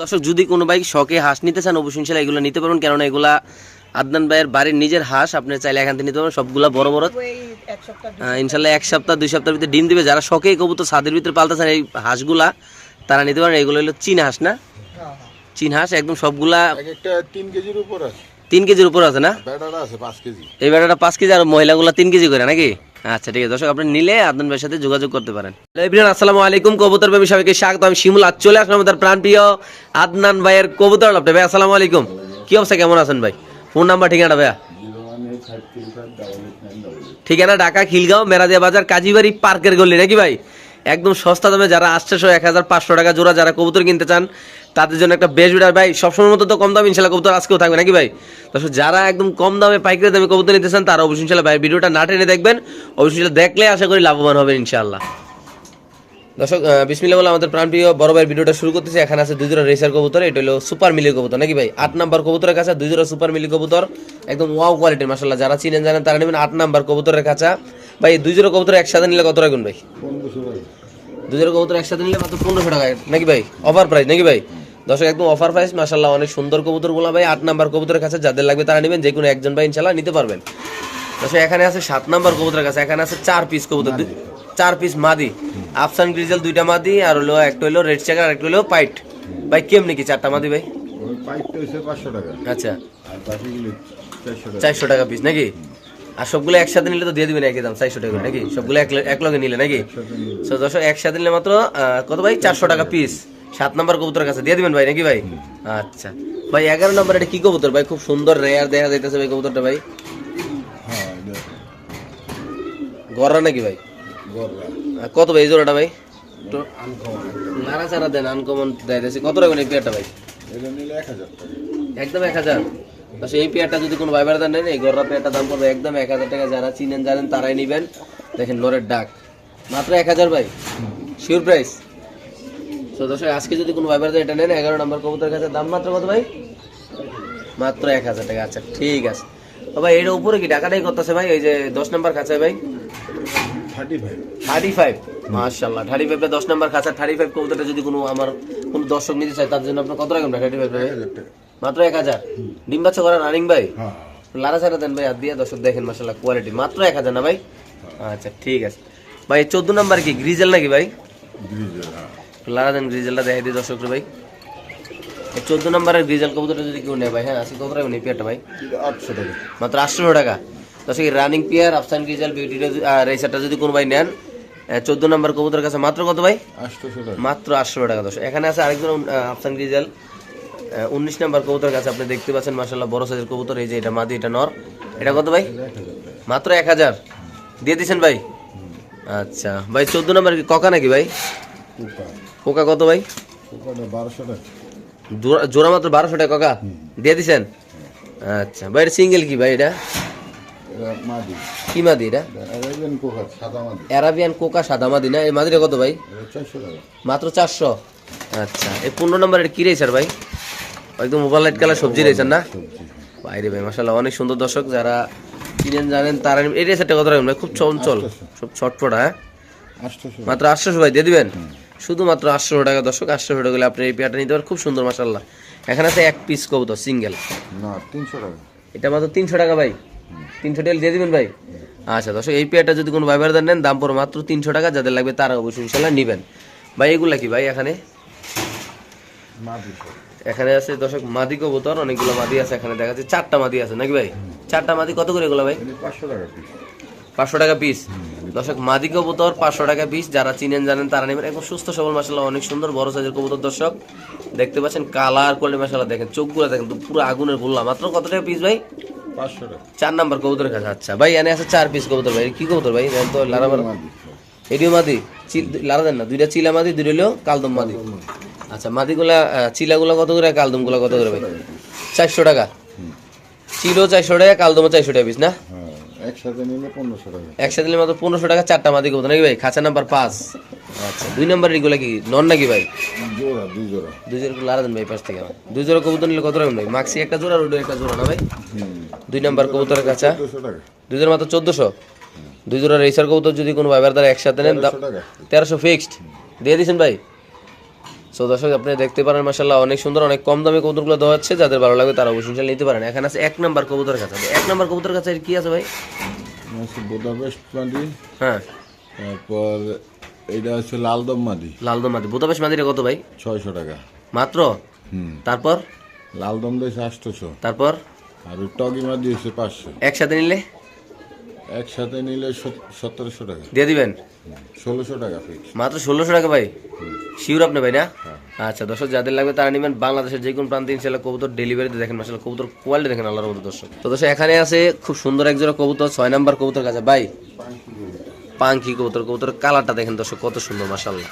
দর্শক যদি কোনো বাইক শখে হাঁস নিতে চান অবশ্যই ইনশাল্লাহ এগুলো নিতে পারবেন। কেননা এগুলা আদনান ভাইয়ের বাড়ির নিজের হাঁস আপনি চাইলে এখান থেকে নিতে পারবেন। সবগুলা বড় বড়। এক সপ্তাহ ইনশাল্লাহ এক সপ্তাহ দুই সপ্তাহের ভিতরে ডিম দিবে। যারা শখে কবুতর ছাদের ভিতরে পালতেছেন এই হাঁসগুলা তারা নিতে পারেন এগুলো হলো চীন হাঁস না? হ্যাঁ, হ্যাঁ। চীন হাঁস একদম সবগুলা তিন কেজির উপর আছে। তিন কেজির উপর আছে না? এই বেটাটা পাঁচ কেজি আর মহিলাগুলো তিন কেজি করে নাকি? আচ্ছা ঠিক আছে। দর্শক, আপনি নিলে আদনান ভাইয়ের সাথে যোগাযোগ করতে পারেন। এভরিওয়ান আসসালামু আলাইকুম। কবুতর প্রেমী সবাইকে স্বাগত। আমি শিমুল। আজ চলে আসলাম আমাদের প্রাণপ্রিয় আদনান ভাইয়ের কবুতর লাভটা ভাই, আসসালামু আলাইকুম। কি অবস্থা? কেমন আছেন ভাই? ফোন নাম্বার ঠিকানা ভাইয়া? ঠিকানা ঢাকা, খিলগাঁও, মেরাদিয়া বাজার, কাজীবাড়ি, পার্কের গলি। নাকি ভাই? একদম সস্তা দামে যারা আটশোশো এক হাজার পাঁচশো টাকা জোড়া যারা কবুতর কিনতে চান তাদের জন্য একটা বেশ বিড়ার ভাই সবসময় মতো তো কম দামে ইনশাল্লাহ কবুতর আজকেও থাকবে নাকি ভাই? দর্শক যারা একদম কম দামে পাইকারি দামে কবুতর নিতে চান তারা অবশ্যই ইনশাল্লাহ ভাই ভিডিওটা না টেনে দেখবেন। অবশ্যই দেখলে আশা করি লাভবান হবেন ইনশাল্লাহ। দর্শক আহ, বিসমিল্লাহ বলে আমাদের প্রাণপ্রিয় বড় ভাইয়ের ভিডিওটা শুরু করতেছি। এখানে আছে দুই জোড়া রেসার কবুতর এটা হলো সুপার মিলি কবুতর নাকি ভাই? আট নাম্বার কবুতরের কাছে দুই জোড়া সুপার মিলি কবুতর একদম ওয়াও কোয়ালিটির মাসাল্লাহ যারা চিনেন জানেন তারা নেবেন আট নাম্বার কবুতরের কাছে ভাই দুই জোড়া কবুতর একসাথে নিলে কত রাখুন ভাই? দুই জোড়া কবুতর একসাথে নিলে মাত্র পনেরোশো টাকা নাকি ভাই? অফার প্রাইস নাকি ভাই? দর্শক একদম অফার প্রাইস মাসাল্লাহ অনেক সুন্দর কবুতরগুলা ভাই। আট নাম্বার কবুতরের কাছে যাদের লাগবে তারা নেবেন যে কোনো একজন ভাই ইনশাল্লাহ নিতে পারবেন। দর্শক এখানে আছে সাত নাম্বার কবুতরের কাছে এখানে আছে চার পিস কবুতর চার পিস মাদি। আফসান গ্রিজেল দুইটা মাদি আর হলো একটা হলো রেড চেকার আর একটা হলো পাইট ভাই কেমনি কি চারটা মাদি ভাই? আচ্ছা। চারশো টাকা। পিস নাকি? আর সবগুলো একসাথে নিলে তো দিয়ে দিবেন একই দাম চারশো টাকা নাকি? সবগুলো এক লগে নিলে নাকি? দর্শক একসাথে নিলে মাত্র কত ভাই? চারশো টাকা পিস সাত নম্বর কবুতরের কাছে। দিয়ে দিবেন ভাই নাকি ভাই? আচ্ছা। ভাই এগারো নম্বর এটা কি কবুতর ভাই? খুব সুন্দর রেয়ার দেখা যাইতেছে ভাই কবুতরটা ভাই। হ্যাঁ গররা নাকি ভাই? গররা। কত ভাই জোড়াটা ভাই? নাড়া চাড়া দেন আনকমন দেয় কত রাখবেন এই পেয়ারটা ভাই? একদম এক হাজার। আচ্ছা এই পেয়ারটা যদি কোনো ভাইবার দেন নেন এই গররা পেয়ারটা দাম পড়বে একদম এক হাজার টাকা। যারা চিনেন জানেন তারাই নিবেন। দেখেন নরের ডাক। মাত্র এক হাজার ভাই? শিওর প্রাইস তো দর্শক আজকে যদি কোনো ভাইবার এটা নেন। এগারো নম্বর কবুতরের কাছে দাম মাত্র কত ভাই? মাত্র এক হাজার টাকা। আচ্ছা ঠিক আছে। ও ভাই এর উপরে কি টাকাটাই করতেছে ভাই? এই যে দশ নম্বর কাছে ভাই? থার্টি ফাইভ মার্শাল্লাহ থার্টি ফাইভটা দশ নম্বর কাছে থার্টি ফাইভ কবুতরটা যদি কোনো আমার কোনো দর্শক নিতে চায় তার জন্য আপনার কত রাখবেন থার্টি ফাইভ ভাই মাত্র এক হাজার? ডিম বাচ্চা করা রানিং ভাই? হ্যাঁ। লারা ছাড়া দেন ভাই আর দিয়ে দর্শক দেখেন মাসাল্লাহ কোয়ালিটি মাত্র এক হাজার না ভাই? আচ্ছা ঠিক আছে। ভাই চোদ্দ নাম্বার কি? গ্রিজেল নাকি ভাই? হ্যাঁ। লারা দেন গ্রিজেলটা দেখাই দিই দর্শক ভাই। চোদ্দ নাম্বারের গ্রিজেল কবুতরটা যদি কেউ নেয় ভাই হ্যাঁ আজকে কত রাখবেন এই পেয়ারটা ভাই। আটশো টাকা। মাত্র আটশো টাকা। দর্শক রানিং পেয়ার আফসান গ্রিজেল বিউটি রেসারটা যদি কোনো ভাই নেন চোদ্দ নাম্বার কবুতরের কাছে মাত্র কত ভাই? মাত্র আটশো টাকা দশ এখানে আছে আরেকজন আফসান গ্রিজেল উনিশ নাম্বার কবুতর কাছে আপনি দেখতে পাচ্ছেন মাসাল্লাহ বড় সাইজের কবুতর। এই যে এটা মাদি এটা নর। এটা কত ভাই? টাকা মাত্র এক হাজার। দিয়ে দিচ্ছেন ভাই? আচ্ছা ভাই চোদ্দ নাম্বার কি ককা নাকি ভাই? পোকা কোকা কত ভাই? পোকাটা বারোশো টাকা। জোড়া- মাত্র বারোশো টাকা ককা? দিয়ে দিছেন? আচ্ছা ভাই এটা সিঙ্গেল কি ভাই এটা? এটা মাদি। কি মাদি এটা? অ্যারাবিয়ান কোকা সাদা মাদি। না? এই মাদিটা কত ভাই? মাত্র চারশো? আচ্ছা এই পনেরো নম্বর এটা কি রেসার ভাই? একদম মোবাইল লাইট কালার সবজি না? বাইরে ভাই মাসাল্লাহ অনেক সুন্দর দর্শক যারা চিনেন জানেন তারা এই রেসারটা কত রাখবেন ভাই? খুব চঞ্চল সব ছটফটা হ্যাঁ? মাত্র আটশোশো ভাই দিয়ে দিবেন? শুধুমাত্র আটশো টাকা দর্শক আটশো টাকা হলে আপনি এই পেয়ারটা নিতে পারেন। খুব সুন্দর মাসাল্লাহ এখানে আছে এক পিস কবুতর সিঙ্গেল না তিনশো টাকা। এটা মাত্র তিনশো টাকা ভাই। তিনশো টাকা দিয়ে দিবেন ভাই? আচ্ছা দর্শক এই পেয়ারটা যদি কোনো ভাইবার দেন নেন দাম পড়ে মাত্র তিনশো টাকা। যাদের লাগবে তারা অবশ্যই ইনশাল্লাহ নেবেন। ভাই এগুলা কি ভাই এখানে? মাদি এখানে আছে দর্শক মাদি কবুতর অনেকগুলো মাদি আছে এখানে দেখা যাচ্ছে চারটা মাদি আছে নাকি ভাই? চারটা মাদি কত করে এগুলো ভাই? পাঁচশো টাকা পিস পাঁচশো টাকা পিস দর্শক মাদি কবুতর পাঁচশো টাকা পিস যারা চিনেন জানেন তারা নেবেন। একদম সুস্থ সবল মাসাল্লাহ অনেক সুন্দর বড় সাইজের কবুতর দর্শক। দেখতে পাচ্ছেন কালার কোয়ালিটি মাসাল্লাহ দেখেন চোখগুলো দেখেন তো পুরো আগুনের বললাম মাত্র কত টাকা পিস ভাই? পাঁচশো টাকা। চার নাম্বার কবুতরের কাছে আচ্ছা। ভাই এনে আছে চার পিস কবুতর ভাই। কি কবুতর ভাই? তো লারা মাদি। এটিও মাদি। চিল লারা দেন না দুইটা চিলা মাদি দুইটা হলো কালদম মাদি। আচ্ছা মাদিগুলা চিলাগুলা কত করে কালদমগুলা কত করে ভাই? চারশো টাকা। চিলো চারশো টাকা কালদমও চারশো টাকা পিস না? একসাথে নিলে পনেরোশো টাকা। একসাথে নিলে মাত্র পনেরোশো টাকা চারটা মাদি কবুতর নাকি ভাই? খাঁচা নাম্বার পাঁচ। আচ্ছা। দুই নম্বর এগুলা কি? নন নাকি ভাই? জোড়া দুই জোড়া। দুই জোড়া দেন ভাই পাশ থেকে আমার। দুই জোড়া কবুতর নিলে কত ভাই? মাক্সি একটা জোড়া রোডে একটা জোড়া না ভাই? দুই নম্বর কবুতরের কাছা দুই জোড়া মাত্র চোদ্দশো। দুই জোড়া রেসার কবুতর যদি কোনো ভাইবার দ্বারা একসাথে নেন তেরোশো ফিক্সড দিয়ে দিয়েছেন ভাই? সো দর্শক আপনি দেখতে পারেন মাসাল্লাহ অনেক সুন্দর অনেক কম দামে কবুতরগুলো দেওয়া হচ্ছে। যাদের ভালো লাগবে তারা অবশ্যই নিতে পারেন। এখানে আছে এক নাম্বার কবুতর কাছে এক নাম্বার কবুতর কাছে কি আছে ভাই? আছে বোদাবেশ মাদি হ্যাঁ। তারপর এটা হচ্ছে লালদম মাদি। লালদম মাদি। বোতাবেশ মাদিটা কত ভাই? ছয়শো টাকা। মাত্র? হুম। তারপর? লালদম দিয়েছে আটশোশো। তারপর? আর টগি মাদি হচ্ছে পাঁচশো। একসাথে নিলে? একসাথে নিলে সত- সতেরোশো টাকা। দিয়ে দিবেন? ষোলোশো টাকা ফিক্স মাত্র ষোলোশো টাকা ভাই? শিওর আপনি ভাই না আচ্ছা দর্শক যাদের লাগবে তারা নেবেন বাংলাদেশের যে কোনো প্রান্তে ইনশাল্লাহ কবুতর ডেলিভারিতে দেখেন মাসাল কবুতর কোয়ালিটি দেখেন আল্লাহর মতো দর্শক। তো দর্শক এখানে আছে খুব সুন্দর এক কবুতর ছয় নাম্বার কবুতর কাছে। ভাই পাঙ্কি কবুতর কবুতর কালারটা দেখেন দর্শক কত সুন্দর মাসাল্লাহ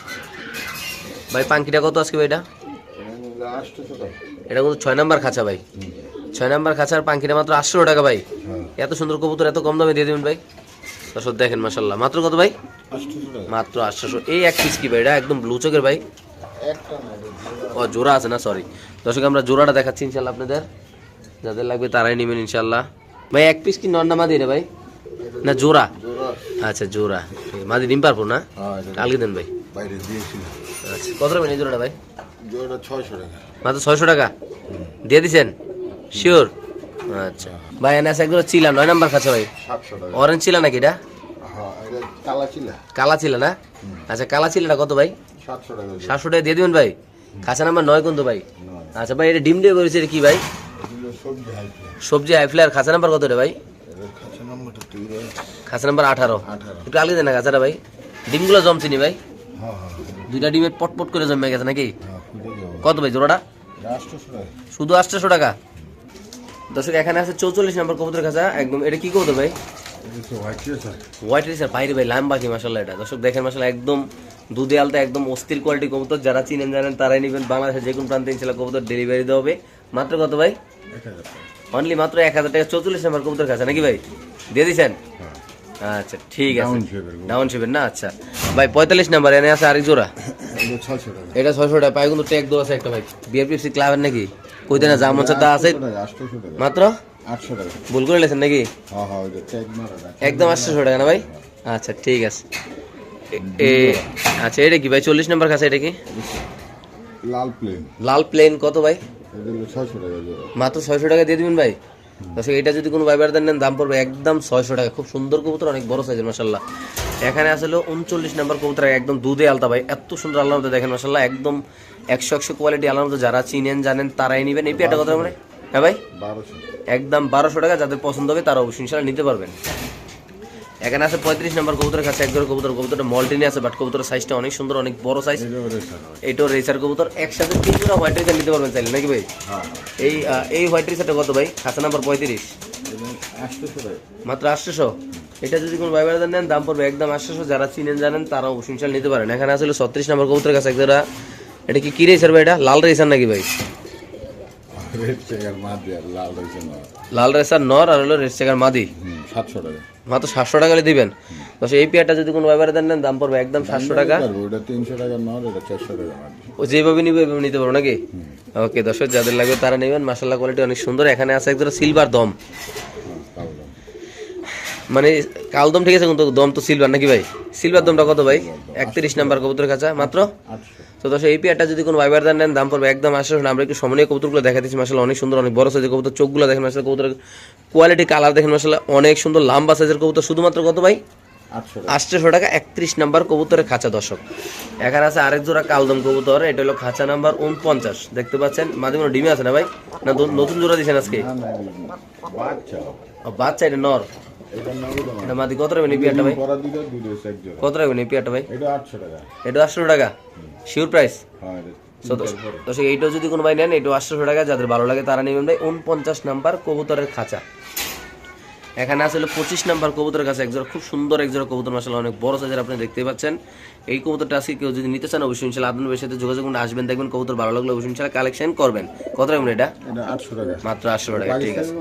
ভাই পাঙ্কিটা কত আজকে ভাই এটা এটা কিন্তু ছয় নাম্বার খাঁচা ভাই। ছয় নাম্বার খাঁচার পাঙ্কিটা মাত্র আটশো টাকা ভাই। হ্যাঁ। এত সুন্দর কবুতর এত কম দামে দিয়ে দেবেন ভাই। দর্শক দেখেন মাসাল্লাহ মাত্র কত ভাই? মাত্র আটশোশো। এই এক পিস কি ভাই? এটা একদম ব্লু চোখের ভাই। ও জোড়া আছে না? সরি দর্শক আমরা জোড়াটা দেখাচ্ছি ইনশাল্লাহ আপনাদের। যাদের লাগবে তারাই নেবেন ইনশাল্লাহ ভাই এক পিস কি নন্না মাদি রে ভাই? না জোড়া? আচ্ছা জোড়া। মাদি ডিম পারব না? হ্যাঁ কালকে দেন ভাই। আচ্ছা কত টাকা এই জোড়াটা ভাই? মাত্র ছয়শো টাকা? দিয়ে দিছেন? শিওর আচ্ছা। ভাই এনে আছে একদম চিলা নয় নাম্বার খাচ্ছে ভাই। অরেঞ্জ ছিল নাকি এটা? হ্যাঁ এটা কালা ছিল না আচ্ছা কালা চিলাটা কত ভাই? সাতশো টাকা সাতশো টাকা দিয়ে দিবেন ভাই? খাঁচা নাম্বার নয় কিন্তু ভাই। আচ্ছা ভাই এটা ডিম দিয়ে করেছে এটা কি ভাই? সবজি হাইফ্লে সবজি আইফ্লার খাঁচা নাম্বার কত রে ভাই। খাঁচা নাম্বার আঠারো। একটু আগে দেন না খাঁচাটা ভাই। ডিমগুলো জমছিনি ভাই? হ্যাঁ হ্যাঁ দুইটা ডিমের পটপট করে জমে গেছে নাকি? হ্যাঁ কত ভাই জোড়াটা? শুধু আটশোশো টাকা? দর্শক এখানে আছে চৌচল্লিশ নম্বর কবুতর খাঁচা একদম এটা কি কবুতর ভাই? হোয়াইট রেসার বাইরে ভাই লাম বাকি মাসাল্লাহ এটা। দর্শক দেখেন মাসাল্লাহ একদম দুধে আলতা একদম অস্থির কোয়ালিটি কবুতর। যারা চিনেন জানেন তারাই নেবেন বাংলাদেশের যে কোনো প্রান্তে ইনশাল্লাহ কবুতর ডেলিভারি দেওয়া হবে। মাত্র কত ভাই? অনলি মাত্র এক হাজার টাকা চৌচল্লিশ নম্বর কবুতর খাঁচা নাকি ভাই? দিয়ে দিছেন? হ্যাঁ। আচ্ছা ঠিক আছে। ডাউন শেপের না? আচ্ছা। ভাই পঁয়তাল্লিশ নাম্বার এনে আছে আরেক জোড়া। এটা ছয়শো টাকা পাই কিন্তু ট্যাগ দেওয়া আছে একটা ভাই। বিআরপিএফসি ক্লাবের নাকি? কইতে না জামন সাদা আছে। মাত্র? আটশো টাকা। ভুল করে লেছেন নাকি? হ্যাঁ হ্যাঁ একদম আটশোশো টাকা না ভাই? আচ্ছা ঠিক আছে। এ- আচ্ছা এটা কি ভাই চল্লিশ নাম্বার কাছে এটা কি? লাল প্লেন লাল প্লেন কত ভাই? মাত্র ছয়শো টাকা দিয়ে দিবেন ভাই? দর্শক এটা যদি কোনো ভাইবার দেন নেন দাম পড়বে একদম ছয়শো টাকা। খুব সুন্দর কবুতর অনেক বড় সাইজের মাসাল্লাহ এখানে আসলে উনচল্লিশ নাম্বার কবুতর একদম দুধে আলতা ভাই। এত সুন্দর আল্লাহ দেখেন মাসাল্লাহ একদম একশো একশো কোয়ালিটি আল্লাহ যারা চিনেন জানেন তারাই নেবেন। এই পেয়ারটা কথা মানে হ্যাঁ ভাই? বারোশো। একদম বারোশো টাকা যাদের পছন্দ হবে তারা অবশ্যই ইনশাল্লাহ নিতে পারবেন। এখানে আছে পঁয়ত্রিশ নম্বর কবুতরের কাছে একবার কবুতর কবুতরটা মল্টিনে আছে বাট কবুতরের সাইজটা অনেক সুন্দর অনেক বড় সাইজ এইটাও রেসার কবুতর। একসাথে তিন জোড়া হোয়াইট রেসার নিতে পারবেন চাইলে নাকি ভাই? হ্যাঁ এই এই হোয়াইট রেসারটা কত ভাই? খাতা নাম্বার পঁয়ত্রিশ। মাত্র আটশোশো? এটা যদি কোনো ভাই বাজার নেন দাম পড়বে একদম আটশোশো। যারা চিনেন জানেন তারা অবশ্যই নিতে পারেন। এখানে আসলে ছত্রিশ নম্বর কবুতরের কাছে একজোড়া এটা কি কি রেসার ভাই এটা? লাল রেসার নাকি ভাই রেড চেকার মাছ দিয়ে লাল রেসার নর। আর হলো রেড চেকার মাদি। সাতশো টাকা। মাত্র সাতশো টাকা দিবেন। তো এই পেয়ারটা যদি কোনো ব্যাপারে দেন দাম পড়বে একদম সাতশো টাকা। ওটা তিনশো টাকা নয় এটা চারশো টাকা ও যেভাবে নিবে এভাবে নিতে পারো নাকি? ওকে দর্শক যাদের লাগবে তারা নেবেন। মাসাল্লাহ কোয়ালিটি অনেক সুন্দর। এখানে আছে একদম সিলভার দম। মানে কালদম ঠিক আছে কিন্তু দম তো সিলভার নাকি ভাই? সিলভার দমটা কত ভাই? একত্রিশ নাম্বার কবুতর কাছা মাত্র? তো দর্শক, এই পেয়ারটা যদি কোনো ভাইবার দেন, নেন, দাম পড়বে একদম আসলে আমরা একটু সমনীয় কবুতরগুলো দেখা দিচ্ছি। মাসাল্লাহ অনেক সুন্দর, অনেক বড় সাইজের কবুতর, চোখগুলো দেখেন মাসাল্লাহ কবুতরের কোয়ালিটি কালার দেখেন মাসাল্লাহ অনেক সুন্দর লম্বা সাইজের কবুতর। শুধুমাত্র কত ভাই? আটশোশো টাকা, একত্রিশ নাম্বার কবুতরের খাঁচা, দর্শক। এখানে আছে আরেক জোড়া কালদম কবুতর, এটা হলো খাঁচা নাম্বার উনপঞ্চাশ দেখতে পাচ্ছেন? মাঝে কোনো ডিমে আছে না ভাই? না, নতুন জোড়া দিয়েছেন আজকে? বাচ্চা, এটা নর। এটা মাদি কত রাখবেন এই পেয়ারটা ভাই? কত রাখবেন এই পেয়ারটা ভাই? এটা আটশো টাকা। এটা আটশো টাকা শিওর প্রাইস দর্শক, এইটাও যদি কোনো ভাই নেন, এটাও আটশোশো টাকা। যাদের ভালো লাগে তারা নেবেন ভাই। উনপঞ্চাশ নাম্বার কবুতরের খাঁচা। এখানে আসলে পঁচিশ নাম্বার কবুতরের কাছে একজোড়া খুব সুন্দর একজোড়া কবুতর মাসাল অনেক বড় সাইজের আপনি দেখতে পাচ্ছেন। এই কবুতরটা আজকে কেউ যদি নিতে চান অবশ্যই ইনশাল্লাহ আপনার সাথে যোগাযোগ করে আসবেন দেখবেন কবুতর ভালো লাগলে অবশ্যই ইনশাল্লাহ কালেকশন করবেন। কত রাখবেন এটা? মাত্র আটশো টাকা ঠিক আছে।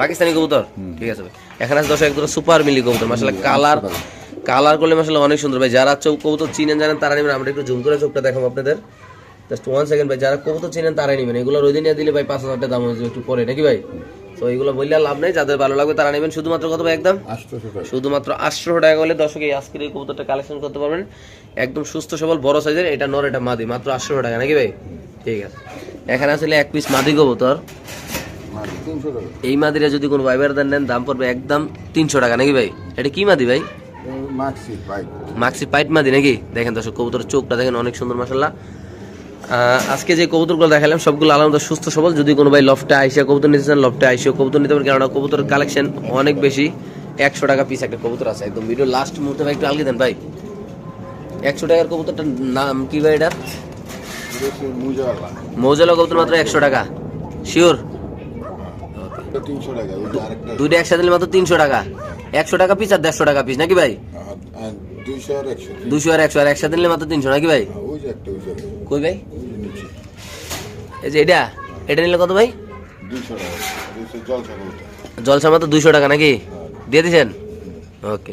পাকিস্তানি কবুতর। ঠিক আছে এখানে আছে দশ একদম সুপার মিলি কবুতর মাসাল্লাহ কালার কালার করলে মাসাল্লাহ অনেক সুন্দর। ভাই যারা চোখ কবুতর চিনেন জানেন তারা নেবেন। আমরা একটু জুম করে চোখটা দেখাবো আপনাদের। জাস্ট ওয়ান সেকেন্ড ভাই যারা কবুতর চিনেন তারাই নেবেন। এগুলো রোদিন দিলে ভাই পাঁচ হাজার টাকা দাম হয়েছে একটু পরে। নাকি ভাই? তো এগুলো বললে লাভ নেই যাদের ভালো লাগবে তারা নেবেন শুধুমাত্র কত ভাই একদম? শুধুমাত্র আটশো টাকা হলে দর্শক এই আজকের এই কবুতরটা কালেকশন করতে পারবেন। একদম সুস্থ সবল বড় সাইজের এটা নর এটা মাদি মাত্র আটশো টাকা নাকি ভাই? ঠিক আছে। এখানে আসলে এক পিস মাদি কবুতর। এই মাদিরা যদি কোনো ভাইবার দেন নেন দাম পড়বে একদম তিনশো টাকা নাকি ভাই? এটা কি মাদি ভাই? মাক্সি পাইট মাদি নাকি? দেখেন দর্শক কবুতরের চোখটা দেখেন অনেক সুন্দর মাসাল্লাহ আজকে যে কবুতরগুলো দেখালাম সবগুলো আলাদা সুস্থ সবল। যদি কোনো ভাই লফটে আইসা কবুতর নিতে চান লফটে আইসা কবুতর নিতে পারেন। কেননা কবুতরের কালেকশন অনেক বেশি। একশো টাকা পিস একটা কবুতর আছে একদম। ভিডিও লাস্ট মুহূর্তে ভাই একটু আলগে দেন ভাই। একশো টাকার কবুতরটার নাম কি ভাই এটার? মুজাওয়ালা মৌজালা কবুতর মাত্র একশো টাকা। শিওর এটা দুইটা একসাথে মাত্র তিনশো টাকা। একশো টাকা পিস আর দেড়শো টাকা পিস নাকি ভাই? দুশো আর একশো। আর একসাথে নিলে মাত্র তিনশো নাকি ভাই? ওই যে একটা ওই যে কই ভাই? এই যে এটা? এটা নিলে কত ভাই? জলসা মাত্র দুইশো টাকা নাকি? দিয়ে দিছেন? ওকে